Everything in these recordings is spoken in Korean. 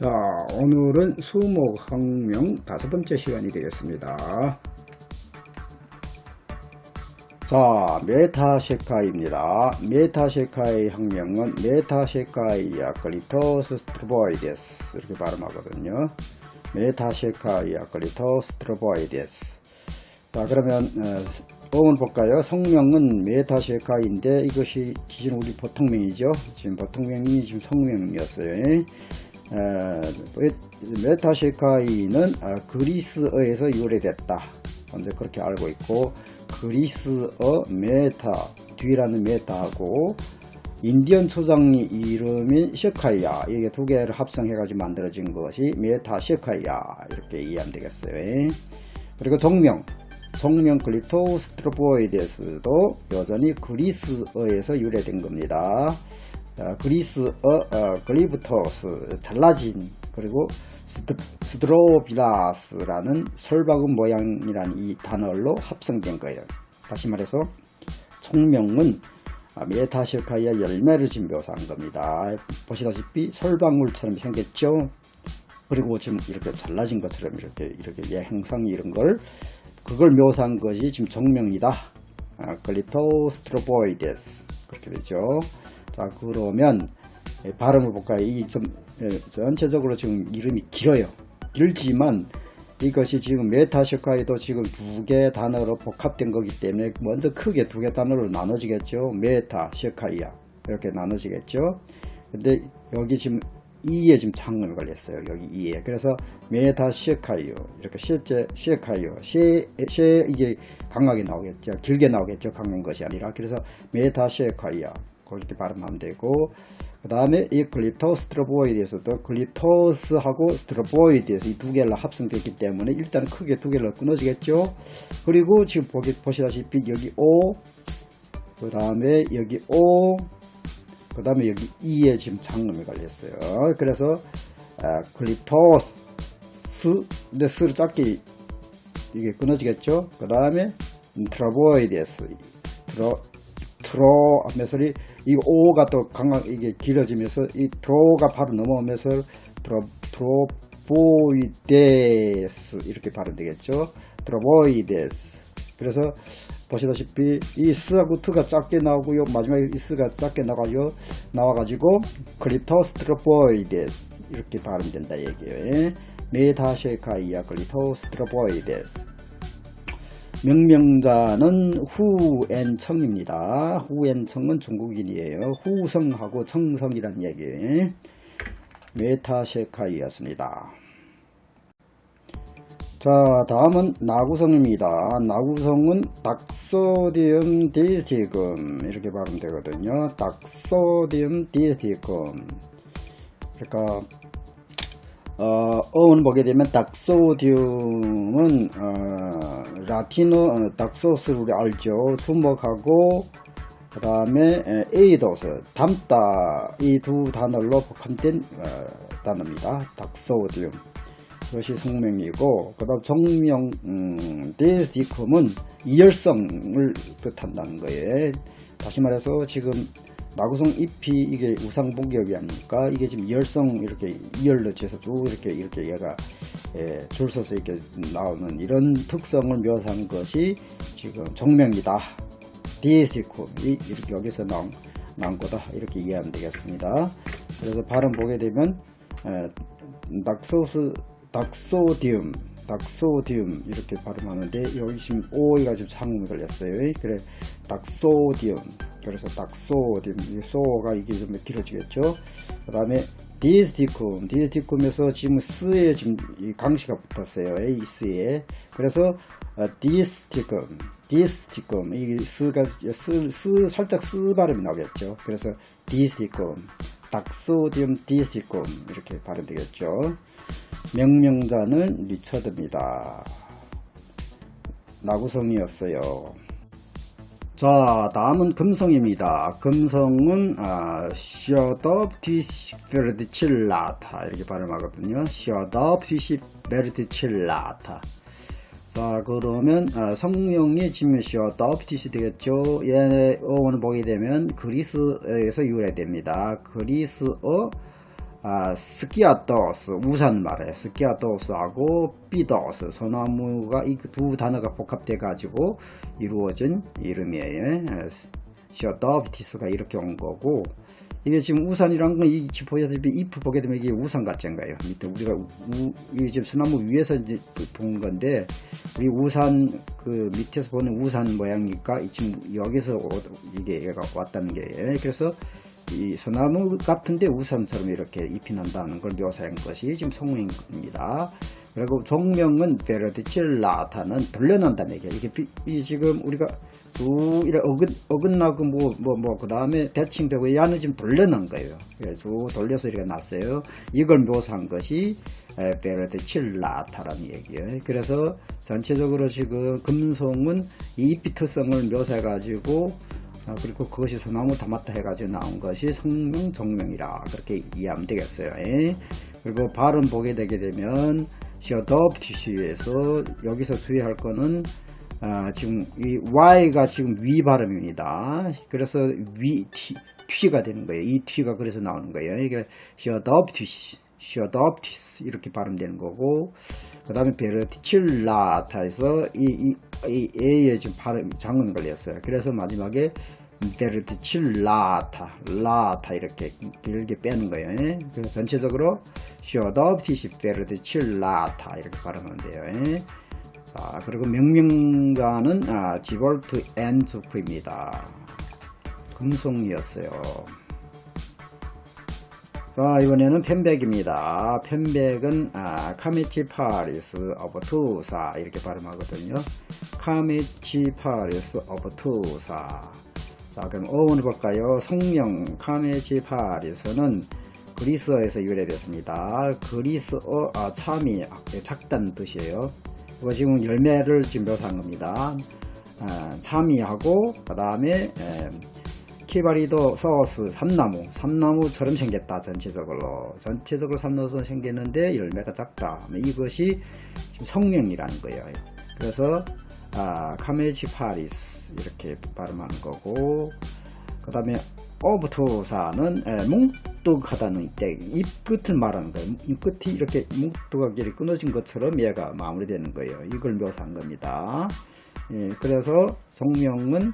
자, 오늘은 수목학명 다섯 번째 시간이 되겠습니다. 자, 메타셰카입니다. 메타셰카의 학명은 메타셰카이아 클리토스 스트로보이데스 이렇게 발음하거든요. 메타셰카이아 클리토스 스트로보이데스 자, 그러면 어, 어원 볼까요? 성명은 메타셰카인데 이것이 기존 우리 보통명이죠. 지금 보통명이 지금 성명이었어요. 에, 메타셰카이는 아, 그리스어에서 유래됐다. 먼저 그렇게 알고 있고 그리스어 메타 뒤라는 메타하고 인디언 초장이 이름인 셰카이아 이게 두 개를 합성해 가지고 만들어진 것이 메타 셰카이아 이렇게 이해하면 되겠어요. 그리고 종명 성명 글리토 스트로보이데스도 여전히 그리스어에서 유래된 겁니다. 어, 그리스어 어, 글리브토스 잘라진 그리고 스트, 스드 로비라스라는 솔박은 모양이라는 이 단어로 합성된 거예요. 다시 말해서 총명은 메타실카이아 열매를 지금 묘사한 겁니다. 보시다시피 솔방울처럼 생겼죠. 그리고 지금 이렇게 잘라진 것처럼 이렇게 이렇게 예 형상 이런 걸 그걸 묘사한 것이 지금 정명이다. 아, 글리토 스트로보이데스 그렇게 되죠. 자 그러면 예, 발음을 볼까요? 이좀 예, 전체적으로 지금 이름이 길어요. 길지만 이것이 지금 메타시카에도 지금 두 개 단어로 복합된 거기 때문에 먼저 크게 두 개 단어로 나눠지겠죠. 메타, 시카이아 이렇게 나눠지겠죠. 근데 여기 지금 이에 지금 창음이 걸렸어요. 여기 이에. 그래서 메타 시카이오 이렇게 실제 시카이오 시, 시 이게 강하게 나오겠죠. 길게 나오겠죠. 강한 것이 아니라 그래서 메타 시카이아 그렇게 발음하면 되고 그 다음에 이 글리토 스트로보이드에서도 글리토스하고 스트로보이드에서 이 두 개를 합성됐기 때문에 일단 크게 두 개를 끊어지겠죠. 그리고 지금 보기, 보시다시피 여기 O, 그 다음에 여기 O, 그 다음에 여기 E에 지금 장음이 걸렸어요. 그래서 아, 글리토스, 근데 스를 작게 이게 끊어지겠죠. 그 다음에 트로보이드에서 트로 트로 하면서 이 오가 또 강한 이게 길어지면서 이 트로가 바로 넘어오면서 트로 트로보이데스 이렇게 발음되겠죠. 트로보이데스. 그래서 보시다시피 이 스하고 트가 작게 나오고요. 마지막에 이 스가 작게 나가죠. 나와가지고 클리토스 트로보이데스 이렇게 발음된다 얘기예요. 메타쉐카이아 클리토스 트로보이데스. 명명자는 후엔청입니다. 후엔청은 중국인이에요. 후성하고 청성이란 얘기. 메타셰카이였습니다. 자, 다음은 나구성입니다. 나구성은 닥소디움 디스티금 이렇게 발음되거든요. 닥소디움 디스티금. 그러니까 어, 어원 보게 되면 닥소디움은 어, 라틴어 어, 닥소스를 우리 알죠. 수목하고 그 다음에 에이도스 담다 이 두 단어로 복합된 어, 단어입니다. 닥소디움 이것이 성명이고 그 다음 정명 음, 데스디컴은 이열성을 뜻한다는 거예요. 다시 말해서 지금 나구성 잎이 이게 우상복엽이 아닙니까? 이게 지금 열성 이렇게 이열로 쳐서 쭉 이렇게 이렇게 얘가 예, 줄 서서 이렇게 나오는 이런 특성을 묘사한 것이 지금 정명이다. 디에스티콤이 이렇게 여기서 나온, 나온 거다. 이렇게 이해하면 되겠습니다. 그래서 발음 보게 되면 에, 닥소스 닥소디움 닥소디움 이렇게 발음하는데 여기 지금 오이가 지금 상음이 걸렸어요. 그래 닥소디움 그래서 닥소디움 이 소가 이게 좀 길어지겠죠. 그 다음에 디스티쿰 디스티쿰에서 지금 스에 지금 이 강시가 붙었어요. 이 스에 그래서 어, 디스티쿰 디스티쿰 이 스가 스, 스 살짝 스 발음이 나오겠죠. 그래서 디스티쿰 닥소디움 디스티쿰 이렇게 발음되겠죠. 명명자는 리처드입니다. 나구성이었어요. 자, 다음은 금성입니다. 금성은 아, 시어덥티시베르디칠라타 이렇게 발음하거든요. 시어덥티시베르디칠라타 자, 그러면 아, 성명이 지금 시어덥티시 되겠죠. 얘네 어원을 보게 되면 그리스에서 유래됩니다. 그리스어 아, 스키아토스 우산 말이에요. 스키아토스하고 삐더스 소나무가 이 두 단어가 복합돼 가지고 이루어진 이름이에요. 시어더비티스가 이렇게 온 거고 이게 지금 우산이란 건이 보시다시피 잎을 보게 되면 이게 우산 같은 거예요. 밑에 우리가 우, 이게 지금 소나무 위에서 이제 본 건데 우리 우산 그 밑에서 보는 우산 모양이니까 이 지금 여기서 오- 이게 얘가 왔다는 게 그래서 이 소나무 같은데 우산처럼 이렇게 잎이 난다는 걸 묘사한 것이 지금 성명입니다. 그리고 종명은 베르디칠라타는 돌려난다는 얘기예요. 이게 비- 이 지금 우리가 쭉 이래 어긋 어긋나고 뭐 뭐 뭐 그 다음에 대칭되고 야는 지금 돌려난 거예요. 그래서 쭉 돌려서 이렇게 났어요. 이걸 묘사한 것이 베르디칠라타라는 얘기예요. 그래서 전체적으로 지금 금송은 이 잎이 특성을 묘사해 가지고 아, 그리고 그것이 소나무 담았다 해가지고 나온 것이 성명 정명이라 그렇게 이해하면 되겠어요. 예. 그리고 발음 보게 되게 되면 시어더프티시에서 여기서 주의할 거는 아, 지금 이 Y가 지금 위 발음입니다. 그래서 위 T, T가 되는 거예요. 이 T가 그래서 나오는 거예요. 이게 시어더프티시 시어더프티스 이렇게 발음되는 거고 그 다음에 베르티칠라타에서 이, 이, 이 A에 지금 발음 장은 걸렸어요. 그래서 마지막에 베르티칠라타 라타 이렇게 길게 빼는 거예요. 예? 그래서 전체적으로 시어더프티시 베르티칠라타 이렇게. 예? 자 그리고 명명가는 아, 지볼트 앤투프입니다. 금송이었어요. 자 이번에는 펜백입니다. 펜백은 아, 카미치 파리스 오브 투사 이렇게 발음하거든요. 카미치 파리스 오브 투사. 자 그럼 어원을 볼까요? 성명 카미치 파리스는 그리스어에서 유래됐습니다. 그리스어 아, 참이 작다는 뜻이에요. 이거 지금 열매를 지금 묘사한 겁니다. 아, 참이하고 그 다음에 키바리도 서스 삼나무. 삼나무처럼 생겼다 전체적으로. 전체적으로 삼나무처럼 생겼는데 열매가 작다. 이것이 지금 성명이라는 거예요. 그래서 아, 카메지 파리스 이렇게 발음하는 거고 그 다음에 오브토사는 뭉뚝하다는 때 입 끝을 말하는 거예요. 입 끝이 이렇게 뭉뚝하게 끊어진 것처럼 얘가 마무리되는 거예요. 이걸 묘사한 겁니다. 예, 그래서 정명은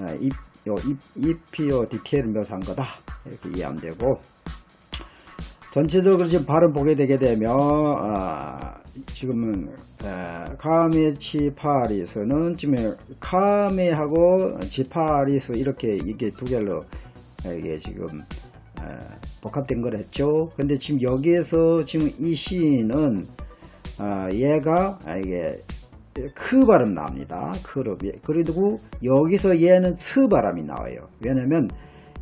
아, 입, 요, 입, 잎이요 디테일을 묘사한 거다 이렇게 이해하면 되고 전체적으로 지금 발음 보게 되게 되면 아, 지금은 아, 카메치 파리스는 지금 카메하고 지파리스 이렇게 이게 두 개로 이게 지금 아, 복합된 거랬죠. 근데 지금 여기에서 지금 이 시인은 아, 얘가 아, 이게 크 발음 나옵니다. 크로 그리고 여기서 얘는 츠 발음이 나와요. 왜냐면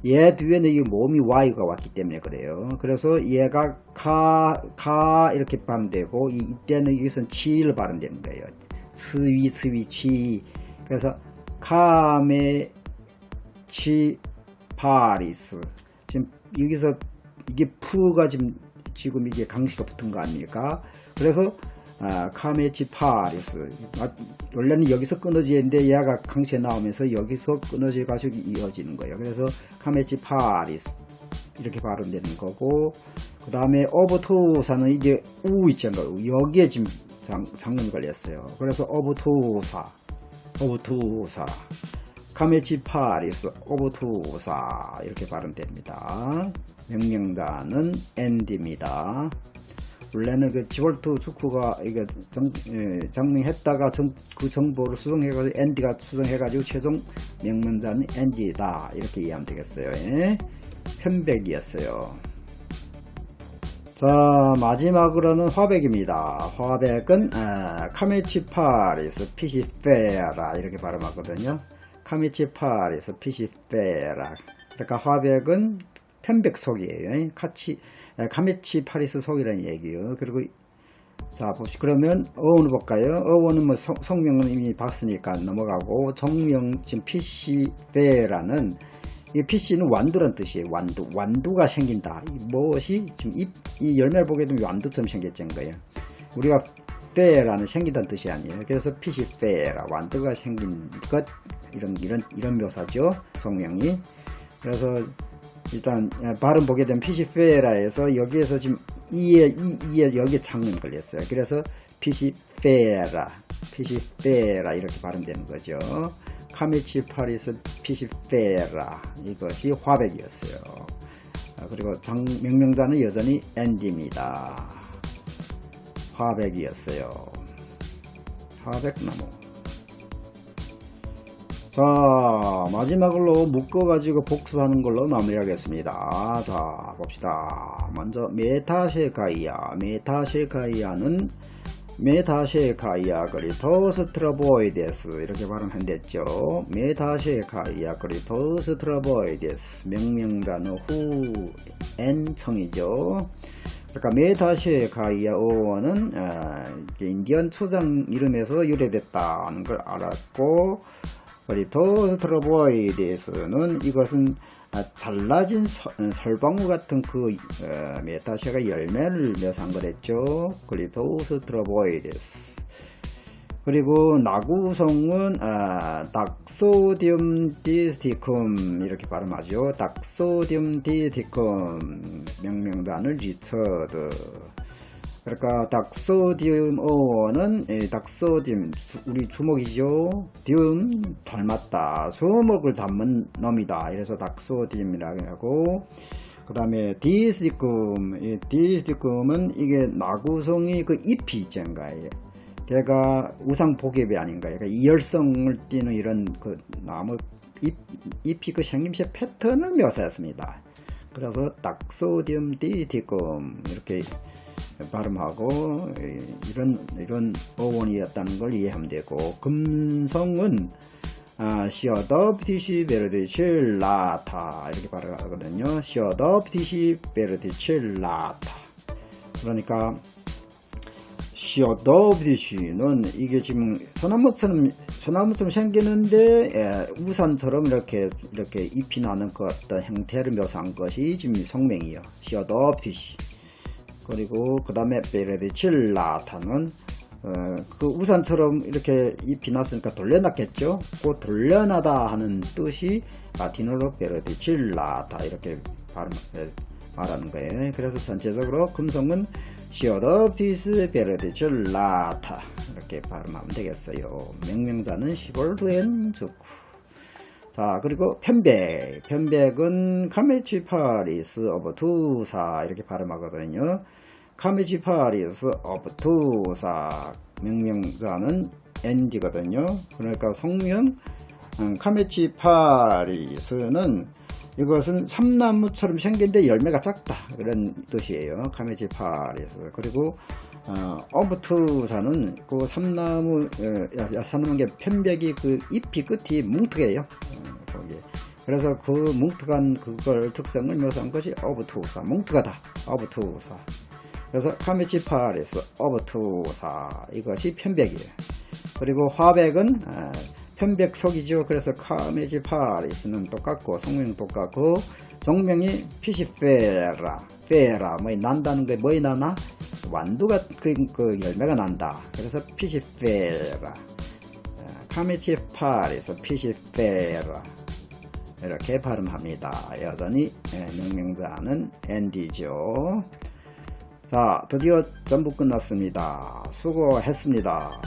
얘 뒤에는 이 몸이 Y가 왔기 때문에 그래요. 그래서 얘가 카, 카 이렇게 발음되고 이, 이때는 여기서는 치를 발음되는 거예요. 스위, 스위, 치. 그래서 카메, 치, 파리스. 지금 여기서 이게 푸가 지금, 지금 이게 강시가 붙은 거 아닙니까? 그래서 아, 카메치 파리스. 아, 원래는 여기서 끊어지야 되는데 얘가 강시에 나오면서 여기서 끊어져 가지고 이어지는 거예요. 그래서 카메치 파리스. 이렇게 발음되는 거고, 그 다음에 오버토사는 이게 우 있잖아요. 여기에 지금 장, 장면 걸렸어요. 그래서 오버토사. 오버토사. 카메치 파리스. 오버토사. 이렇게 발음됩니다. 명령가는 엔디입니다. 원래는 그 지볼트 축구가 이게 정, 예, 장명했다가 정, 그 정보를 수정해가지고 앤디가 수정해가지고 최종 명문자는 앤디다 이렇게 이해하면 되겠어요. 예? 편백이었어요. 자 마지막으로는 화백입니다. 화백은 아, 카메치파리스 피시페라 이렇게 발음하거든요. 카메치파리스 피시페라 그러니까 화백은 편백 속이에요. 카치 카메치 파리스 속이라는 얘기예요. 그리고 자 보시 그러면 어원을 볼까요? 어원은 뭐 성, 성명은 이미 봤으니까 넘어가고 정명 지금 피시베라는 이 피시는 완두란 뜻이에요. 완두 완두가 생긴다. 무엇이 지금 이, 이 열매를 보게 되면 완두처럼 생겼던 거예요. 우리가 페라는 생긴다는 뜻이 아니에요. 그래서 피시페라 완두가 생긴 것 이런 이런 이런 묘사죠. 성명이 그래서 일단 예, 발음 보게 되면 피시페라에서 여기에서 지금 이에 이 이에 여기 장면 걸렸어요. 그래서 피시페라, 피시페라 이렇게 발음되는 거죠. 카미치 파리스 피시페라 이것이 화백이었어요. 아, 그리고 장 명명자는 여전히 앤디입니다. 화백이었어요. 화백나무. 자, 마지막으로 묶어가지고 복습하는 걸로 마무리하겠습니다. 자, 봅시다. 먼저, 메타쉐가이아. 메타쉐가이아는 메타쉐가이아 그리퍼 스트라보이데스 이렇게 발음한댔죠. 메타쉐가이아 그리퍼 스트라보이데스 명명자는 후 N청이죠. 그러니까 메타쉐가이아오는 인디언 초장 이름에서 유래됐다는 걸 알았고 그리고 스트로보이드에서는 이것은 아, 잘라진 서- 어, 설방울 같은 그 어, 메타쉐가 열매를 묘사한 거랬죠. 그리고 스트로보이드스 그리고 나구성은 아, 닥소디움 디스티쿰 이렇게 발음하죠. 닥소디움 디스티쿰 명명단을 리처드 그러니까 닥소디움 오어는 이 닥소디움 주- 우리 주먹이죠. 디움 닮았다. 주먹을 담은 놈이다. 이래서 닥소디움이라고 하고 그 다음에 디스티쿰 이 디스티쿰은 이게 나구성이 그 잎이 있잖아요. 걔가 우상 복엽이 아닌가요? 그러니까 이열성을 띠는 이런 그 나무 잎, 잎이 그 생김새 패턴을 묘사했습니다. 그래서 닥소디움 디티쿰 이렇게 발음하고 이- 이런 이런 어원이었다는 걸 이해하면 되고 금성은 아, 시어더프티시 베르디칠 라타 이렇게 발음하거든요. 시어더프티시 베르디칠 라타 그러니까 시어더브디시는 이게 지금 소나무처럼 소나무처럼 생기는데 예, 우산처럼 이렇게 이렇게 잎이 나는 그 어떤 형태를 묘사한 것이 지금 성명이요. 시어더브디시 그리고 그 다음에 베레디칠라타는 어, 그 우산처럼 이렇게 잎이 났으니까 돌려놨겠죠. 그 돌려나다 하는 뜻이 라틴어로 베레디칠라타 이렇게 발음, 에, 말하는 거예요. 그래서 전체적으로 금성은 시어더피스 베레디칠라타 이렇게 발음하면 되겠어요. 명명자는 시볼드엔 좋고 자 그리고 편백. 편백은 카메치파리스 오브 투사. 이렇게 발음하거든요. 카메치파리스 오브 투사. 명명자는 엔디거든요. 그러니까 성명 음, 카메치파리스는 이것은 삼나무처럼 생긴데 열매가 작다. 그런 뜻이에요. 카메치파리스. 그리고 어, 어부투사는 그 삼나무 어, 야사나무 게 편백이 그 잎이 끝이 뭉툭해요. 어, 거기. 그래서 그 뭉툭한 그걸 특성을 묘사한 것이 어부투사. 뭉툭하다. 어부투사. 그래서 카미치파리스 어부투사. 이것이 편백이에요. 그리고 화백은 어, 편백석이죠. 그래서 카미치파리스는 똑같고 성명 똑같고 종명이 피시페라 페라 뭐 난다는 게 뭐이 나나? 완두가 그, 그 열매가 난다. 그래서 피시페라 카미치파리스 피시페라 이렇게 발음합니다. 여전히 예, 명명자는 앤디죠. 자, 드디어 전부 끝났습니다. 수고했습니다.